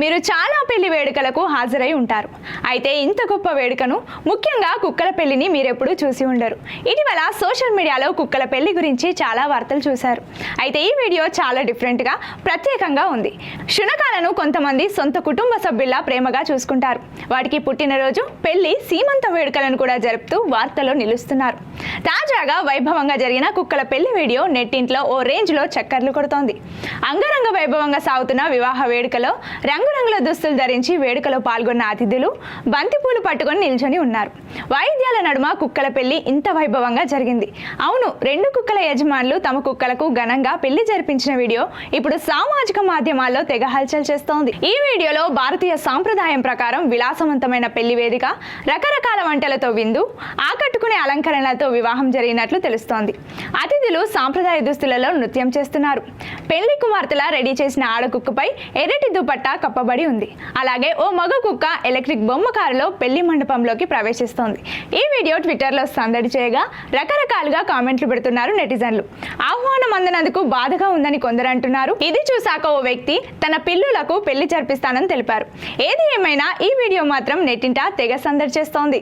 మీరు చాలా పెళ్ళి వేడుకలకు హాజరై ఉంటారు. అయితే ఇంత గొప్ప వేడుకను ముఖ్యంగా కుక్కల పెళ్ళిని మీరెప్పుడూ చూసి ఉండరు. ఇటీవల సోషల్ మీడియాలో కుక్కల పెళ్ళి గురించి చాలా వార్తలు చూశారు. అయితే ఈ వీడియో చాలా డిఫరెంట్గా ప్రత్యేకంగా ఉంది. శునకాలను కొంతమంది సొంత కుటుంబ సభ్యుల్లా ప్రేమగా చూసుకుంటారు. వాటికి పుట్టినరోజు పెళ్ళి సీమంత వేడుకలను కూడా జరుపుతూ వార్తలో నిలుస్తున్నారు. తాజాగా వైభవంగా జరిగిన కుక్కల పెళ్ళి వీడియో నెట్టింట్లో ఓ రేంజ్లో చక్కర్లు కొడుతోంది. అంగరంగ వైభవంగా సాగుతున్న వివాహ వేడుకలో రంగురంగుల దుస్తులు ధరించి వేడుకలో పాల్గొన్న అతిథులు బంతిపూలు పట్టుకొని నిల్చొని ఉన్నారు. వాయిద్యాల నడుమ కుక్కల పెళ్ళి ఇంత వైభవంగా జరిగింది. అవును రెండు కుక్కల యజమానులు తమ కుక్కలకు ఘనంగా పెళ్ళి జరిపించిన వీడియో ఇప్పుడు సామాజిక మాధ్యమాల్లో తెగ హల్చల్ చేస్తోంది. ఈ వీడియోలో భారతీయ సాంప్రదాయం ప్రకారం విలాసవంతమైన పెళ్ళి వేదిక రకరకాల వంటలతో విందు ఆకట్టుకునే అలంకరణలతో వివాహం జరిగినట్లు తెలుస్తోంది. అతిథులు సాంప్రదాయ దుస్తులలో నృత్యం చేస్తున్నారు. పెళ్ళి కుమార్తెలా రెడీ చేసిన ఆడకుక్కపై ఎర్రటి దుపట్టా కప్పబడి ఉంది. అలాగే ఓ మగ కుక్క ఎలక్ట్రిక్ బొమ్మ కారులో పెళ్ళి మండపంలోకి ప్రవేశిస్తోంది. ఈ వీడియో ట్విట్టర్లో సందడి చేయగా రకరకాలుగా కామెంట్లు పెడుతున్నారు నెటిజన్లు. ఆహ్వానం అందినందుకు బాధగా ఉందని కొందరు అంటున్నారు. ఇది చూశాక ఓ వ్యక్తి తన పిల్లులకు పెళ్ళి జరిపిస్తానని తెలిపారు. ఏది ఏమైనా ఈ వీడియో మాత్రం నెట్టింట తెగ సందడి చేస్తోంది.